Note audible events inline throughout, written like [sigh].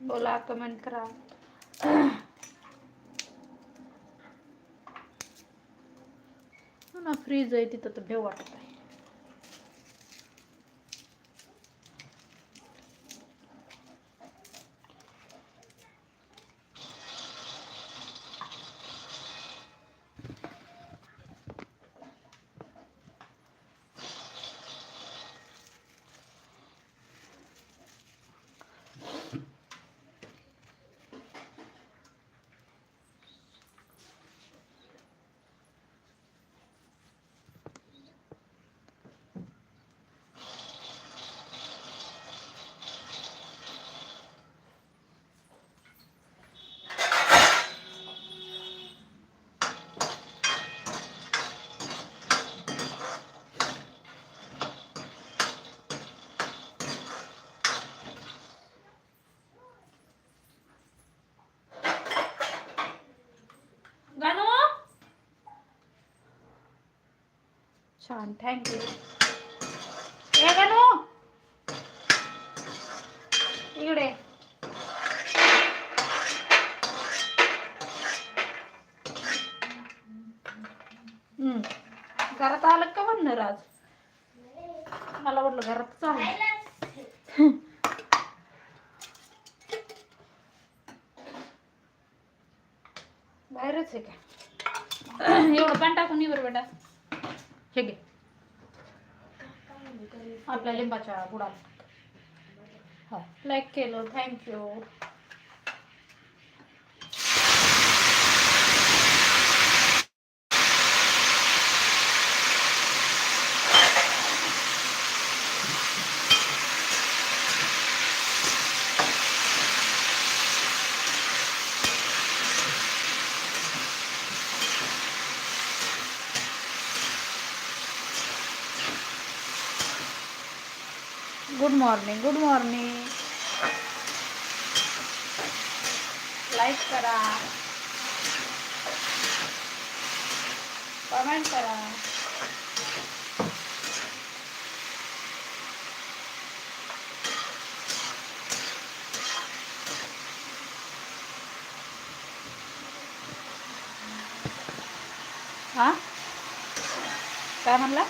बोला कमेंट करा. ना फ्रीज आहे तिथं तर भेव वाटत आहे गाणू छान थँक्यू हे गाणू इकडे हम्म घरात आलं का म्हणणार आज मला वाटलं घरात चाललं बाहेरच आहे का एवढं पण टाकून ये बरं बेटा हे घे आपल्या लिंबाच्या बुडाला हो लाईक केलं thank you morning good morning like करा. कमेंट करा. हा? काय म्हणला?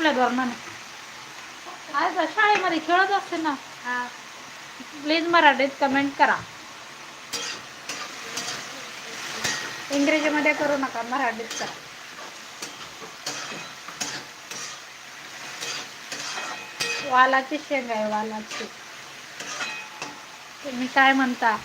कुठल्या धोरणाने. आज शाळेमध्ये खेळत असते ना प्लीज मराठीत कमेंट करा. इंग्रजीमध्ये करू नका मराठीत करा. वालाची शेंग आहे वालाची. तुम्ही काय म्हणता?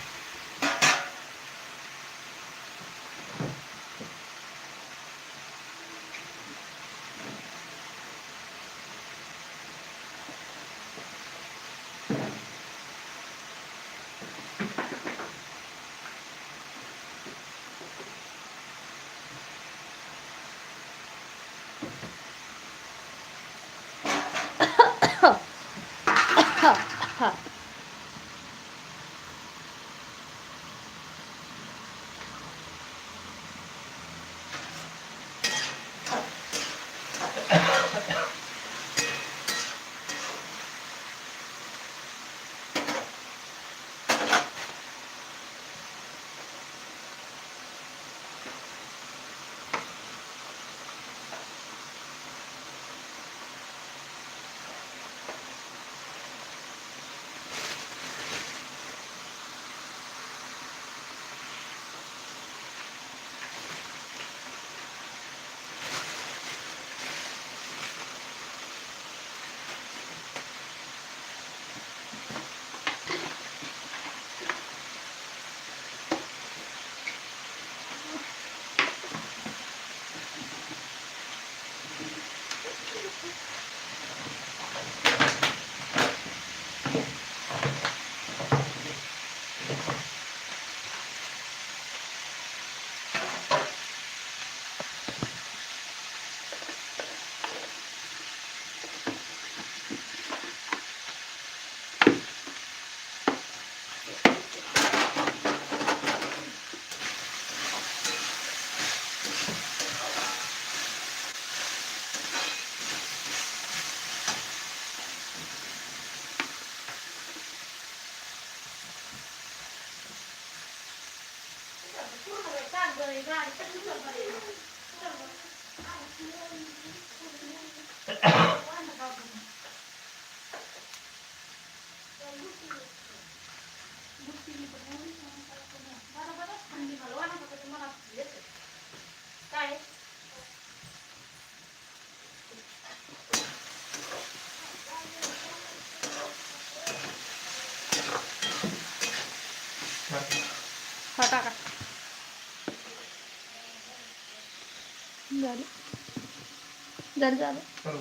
झालं झालं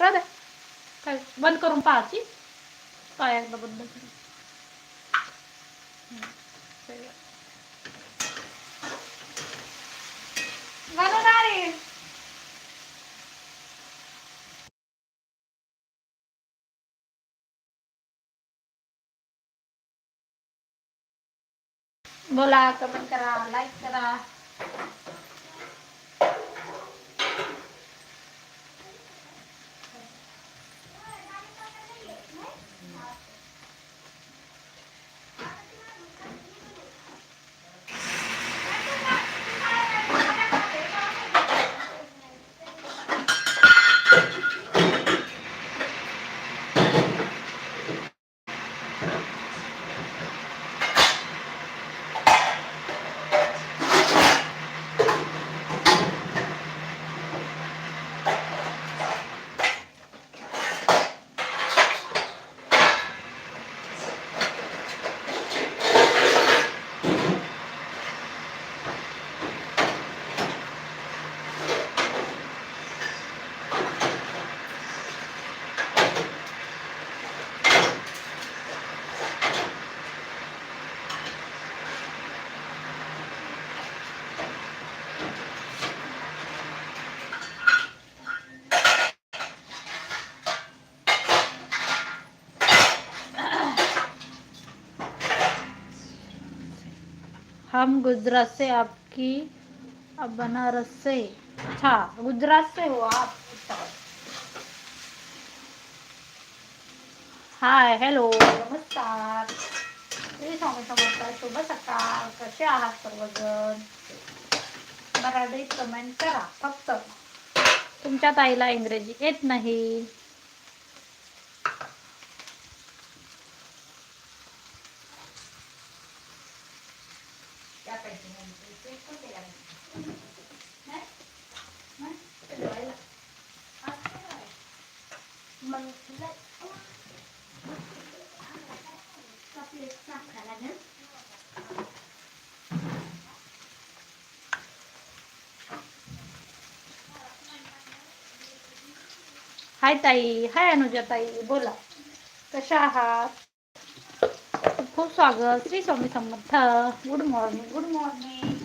राहू द्या काय बंद करून पाहायची काय एकदा बंद करून. हम्म, सगळं. घालून आली. बोला कमेंट करा लाईक करा. हम गुजरात से आपकी अब बनारस से। अच्छा गुजरात से हो आप हाय हॅलो नमस्कार। श्री स्वामी समर्थ शुभ सकाळ. कसे आहात सर्वजण? मराठीत कमेंट करा फक्त. तुमच्या ताईला इंग्रजी येत नाही. हाय ताई हाय अनुजा ताई बोला. कशा आहात? खूप स्वागत. Shri Swami Samarth good morning good morning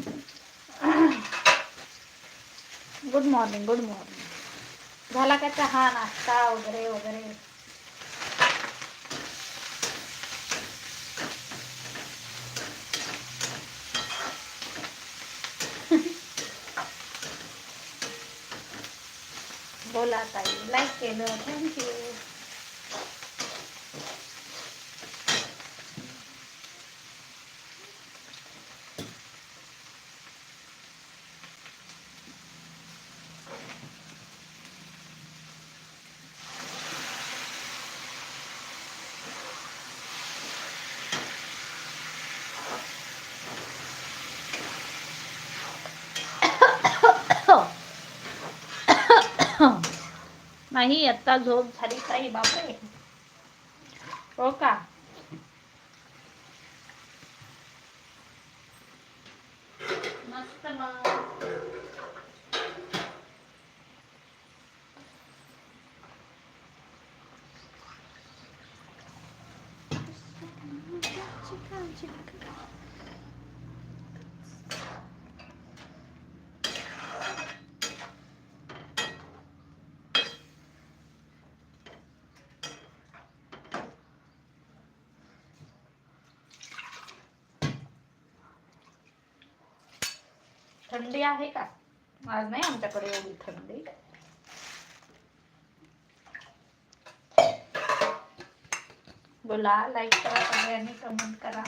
good morning good morning झाला का चहा नाश्ता वगैरे वगैरे? बोला ताई लाईक केलं थँक्यू नाही आता झोप झाली ताई बापरे. हो का मस्त मग थंडी आहे का? आज नाही आमच्याकडे एवढी थंडी. बोला लाईक करा सगळ्यांनी कमेंट करा.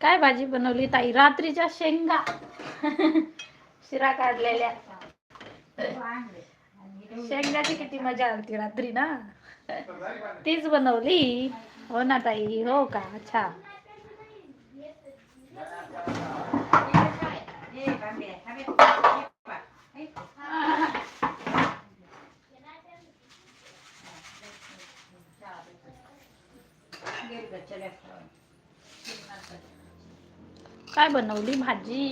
काय भाजी बनवली ताई? रात्रीच्या शेंगा. शिरा काढलेल्या. शेंगाची किती मजा आलती रात्री ना. तीच बनवली. हो ना ताई? हो का? अच्छा. काय बनवली भाजी?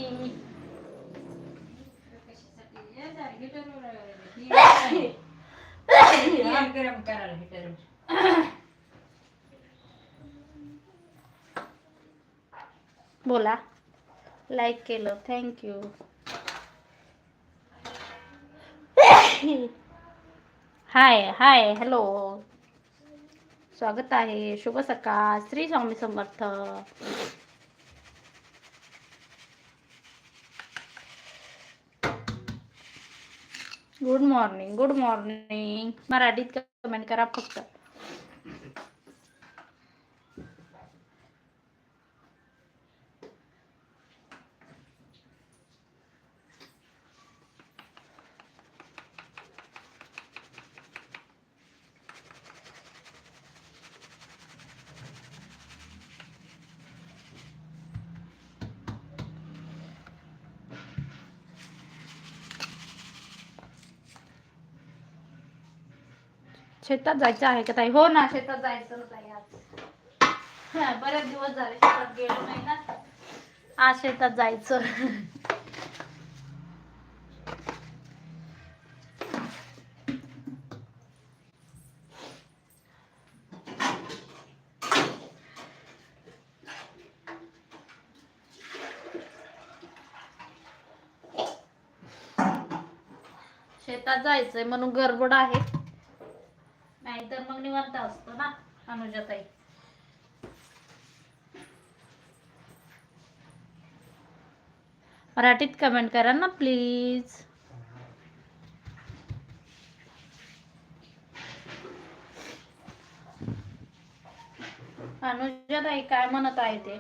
गरम करायला बोला. लाईक केलं. थँक्यू हाय हाय हॅलो स्वागत आहे. शुभ सकाळ. Shri Swami Samarth. Good morning good morning मराठीत कमेंट करा फक्त. शेतात जायचं आहे का ताई? हो ना शेतात जायचं ताई आज बरेच दिवस झाले शेतात गेलो नाही ना. आज शेतात जायचं. शेतात जायचंय म्हणून गडबड आहे. निवांत असतो ना अनुजाताई मराठीत कमेंट करा ना प्लीज अनुजाताई काय म्हणत आहे ते?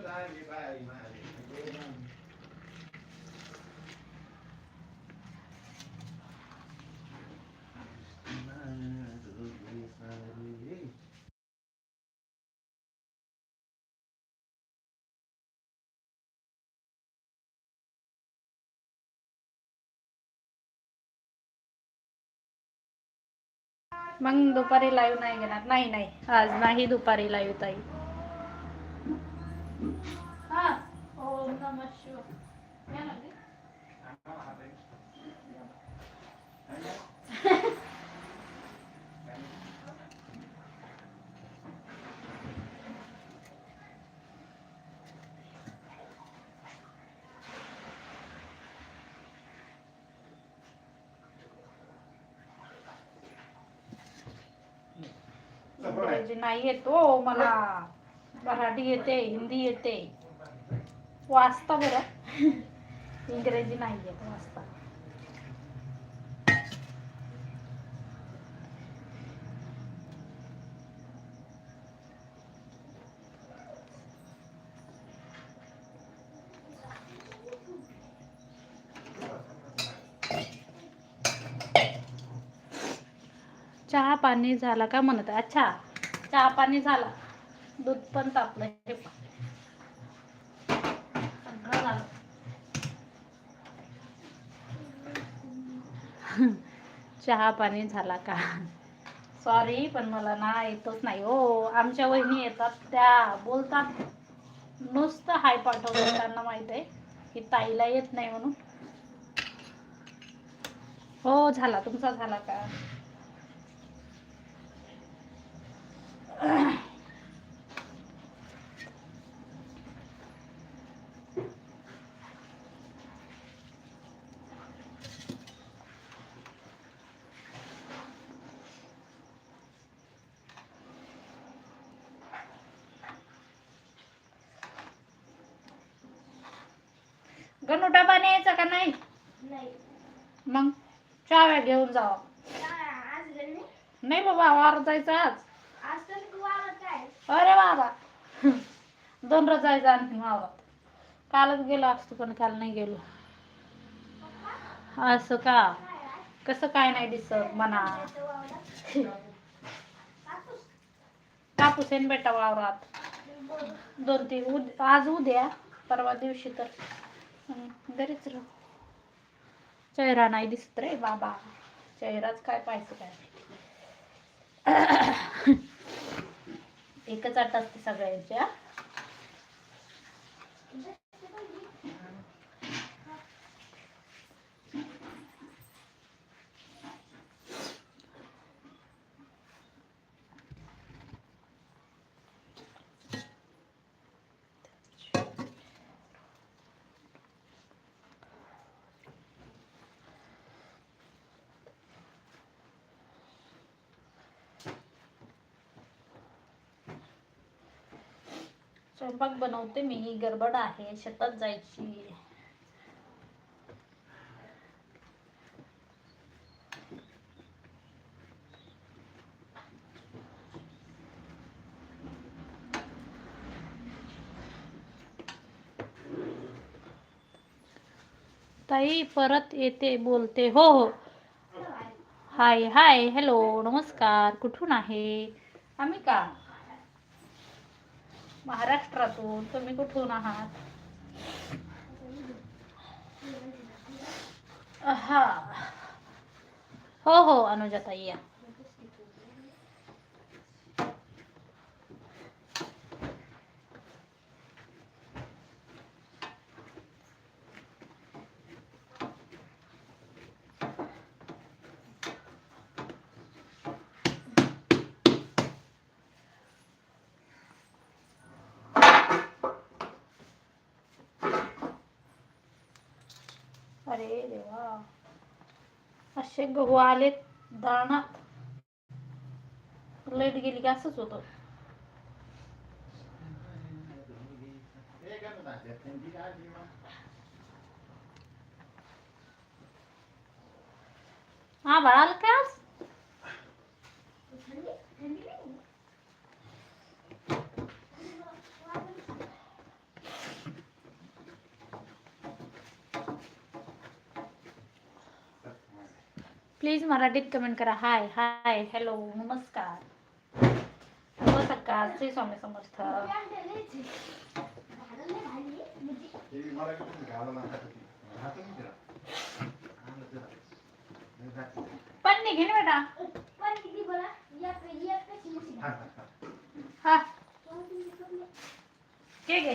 मग दुपारी लाईव्ह नाही घेणार. नाही नाही. आज नाही दुपारी लाईव्ह ताई. ओम नमः शिवाय या ना गे. इंग्रजी नाही येतो मला मराठी येते हिंदी येते. वाचता बरं. [laughs] इंग्रजी नाही येत वाचता. चहा पाणी झाला का म्हणत? अच्छा? चहा पाणी झाला. दूध पण तापलं हे सगळं झालं. चहा पाणी झाला का? सॉरी पण मला ना येतच नाही हो. आमच्या वहिनी येतात त्या बोलतात. नुसतं हाय पाठवलं त्यांना माहीत आहे की ताईला येत नाही म्हणून. हो झाला. तुमचा झाला का? गणू डबा न्यायचा का नाही मग चाव्या घेऊन जावा नाही बाबा वावर जायचं आज अरे बाबा. दोन रोज जायचं आणखी वावरात कालच गेलो असतो पण काल नाही गेलो. असं का? कसं काय नाही दिसत म्हणा. कापूस येईन बेटा वावरात. दोन तीन उद आज उद्या परवा दिवशी तर. घरीच राहू. चेहरा नाही दिसत रे बाबा. चेहराच काय पाहायचं काय एकच आठ असते सगळ्यांच्या. स्वयंपाक बनवते मी गडबड आहे, शेतात जायची. ताई, परत येते, बोलते. हो हो. हाय हाय. हॅलो नमस्कार. कुठून आहे? आम्ही का? महाराष्ट्रातून. तुम्ही कुठून आहात? हा. हो हो अनुजाताई या अरे देवा असे गहू आले दाणात लाइट गेली की असंच होत. हा बाळाल का आज? प्लीज़ मराठीत कमेंट करा. हाय हाय हॅलो नमस्कार. नमस्कार, श्री स्वामी समर्थ. पण घे ना बेटा. हा. घे घे.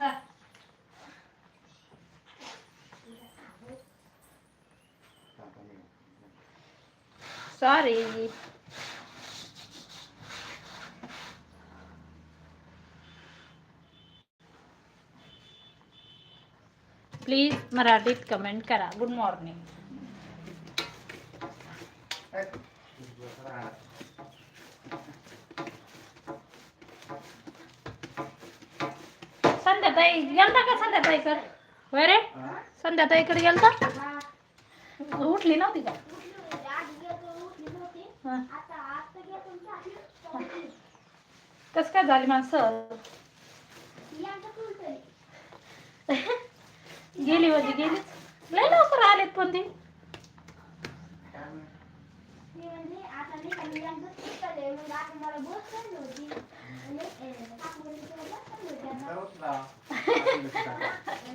हा. सॉरी प्लीज़ मराठीत कमेंट करा. गुड मॉर्निंग संध्याताई गेलता का संध्याताईकडे होय रे? संध्याताईकडे गेलता? उठली नव्हती का? कस काय झाली माणसं? [laughs] गेली होती गेलीच. लय लवकर आलेत पण ती. [laughs]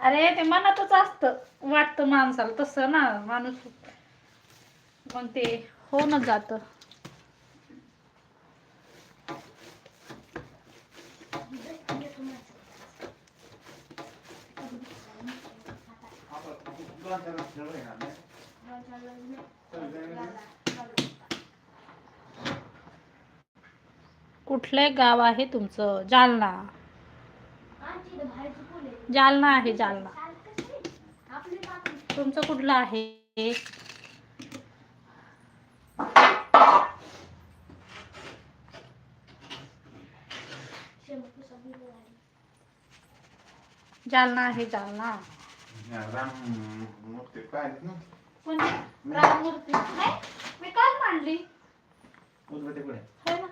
अरे ते मनातच असतं वाटतं माणसाला. तसं ना माणूस मग ते होऊनच जातं. कुठले गाव आहे तुमचं? जालना. जालना आहे जालना. तुमचं कुठलं आहे? जालना आहे जालना. कोणती? राममूर्ती नाही मी काल मांडली. कुठे है ना.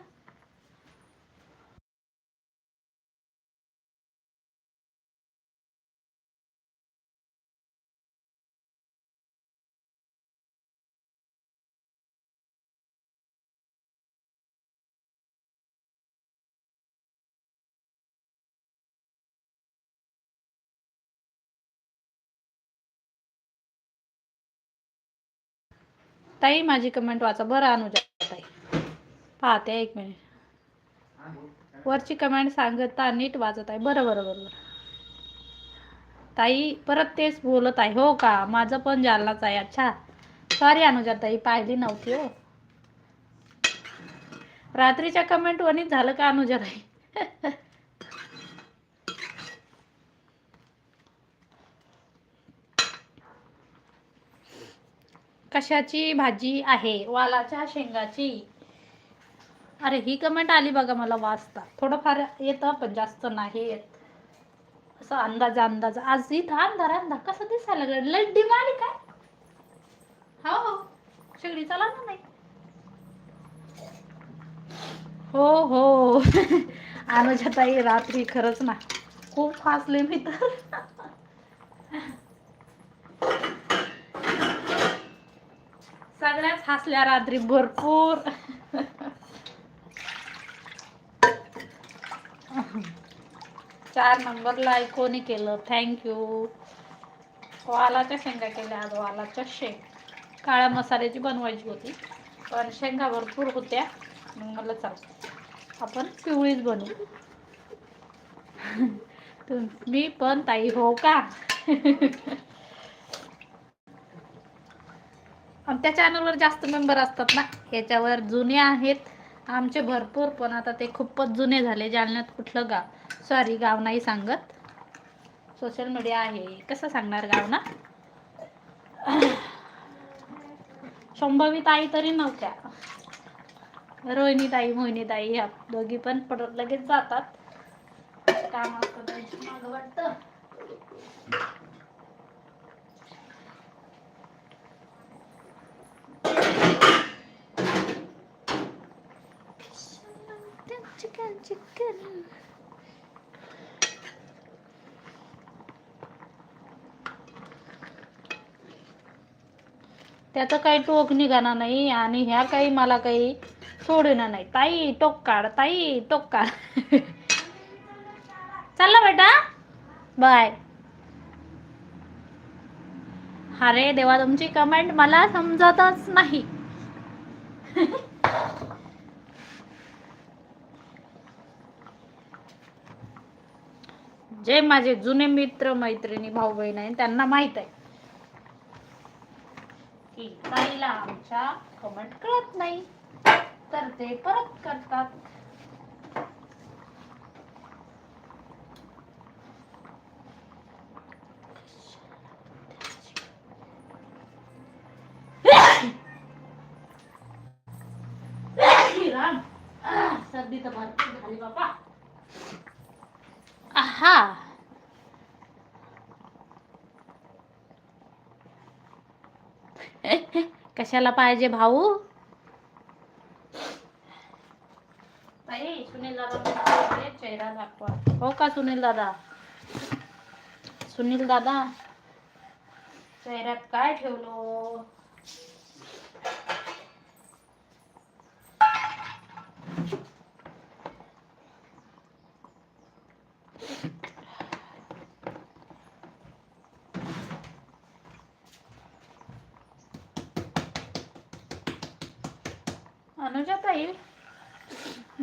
ताई माझी कमेंट वाचा. बरं अनुजा ताई. पाहते एक मिनिट वरची कमेंट सांगता नीट वाचत आहे. बरं बरं बरं ताई परत तेच बोलत आहे. हो का? माझं पण जालनाच आहे. अच्छा. सॉरी अनुजा ताई पाहिली नव्हती हो. रात्रीच्या कमेंट वनीत झालं का अनुजा ताई? [laughs] कशाची भाजी आहे? वालाच्या शेंगाची. अरे ही कमेंट आली बघा मला वाचता. थोडंफार येतं पण जास्त नाही येत. असं अंदाज अंदाज. आज इथं अंधार अंधार. कसं दिसायला लागलं? लड्डी आली काय? हो हो. शेगडी चला ना नाही हो हो. [laughs] अनुजाताई रात्री खरंच ना खूप फासले मी तर. [laughs] सगळ्याच हसल्या रात्री भरपूर. चार नंबरला कोणी केलं? थँक्यू वालाच्या शेंगा केल्या आज वालाच्या शेंग. काळ्या मसाल्याची बनवायची होती पण शेंगा भरपूर होत्या. मग मला चाल आपण पिवळीच बनवू. तुम्ही पण ताई हो का? आमच्या चॅनलवर जास्त मेंबर असतात ना याच्यावर जुने आहेत. आमचे भरपूर पण आता ते खूपच जुने झाले. जालन्यात कुठलं गाव? सॉरी गाव नाही सांगत. सोशल मीडिया आहे. कसं सांगणार गाव ना? शंभवी ताई तरी नव्हत्या. रोहिणी ताई मोहिनी ताई ह्या दोघी पण पडत लगेच जातात. काम असतं वाटतं. त्याचं काही टोक निघाणार नाही आणि ह्या काही मला काही सोडणार नाही. ताई टोक काढ ताई टोक काढ. चालला बेटा. बाय. अरे देवा तुमची कमेंट मला समजतच नाही. [laughs] जे माझे जुने मित्र मैत्रिणी भाऊ बहीण आहे त्यांना माहीत आहे. की ताईला आमच्या कमेंट कळत नाही. तर ते परत करतात. आहा [laughs] कशाला पाहिजे भाऊ? सुनील दादा चेहरा दाखवा. हो का सुनील दादा? सुनील दादा? चेहऱ्यात काय ठेवलो?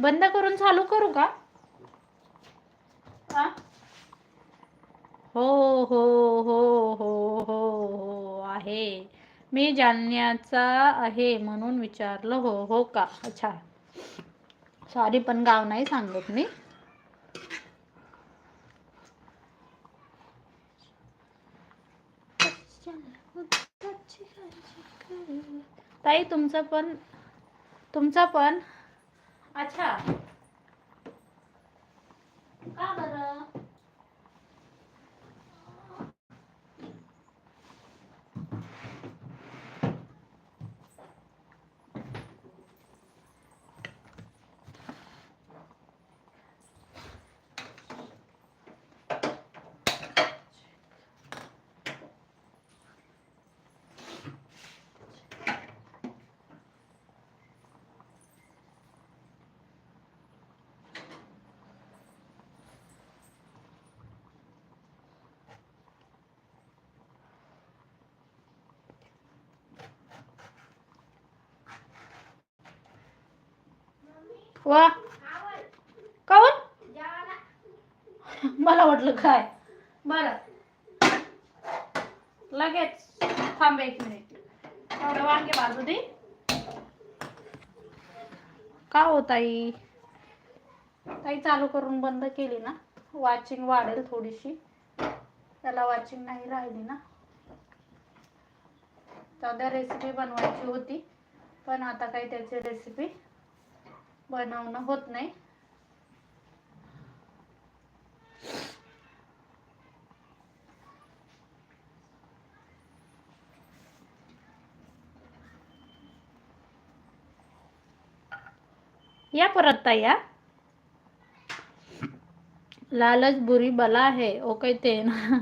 बंद करून चालू करू का? हा? हो हो हो हो हो आहे. मी जालन्याचा आहे म्हणून विचारलं हो हो का? अच्छा. सॉरी पण गाव नाही सांगत मी. ताई तुमचं पण तुमचा पण अच्छा का बरं वा काऊन मला वाटलं काय? बरं. लगेच थांब एक मिनिट. वांगे बाजू दे. का हो ताई? ताई चालू करून बंद केली ना. वाचिंग वाढेल थोडीशी. त्याला वाचिंग नाही राहिली ना. त्या रेसिपी बनवायची होती. पण आता काही त्याची रेसिपी बनवणं होत नाही. या परत या लालच बुरी बला है ओ कहते हैं ना.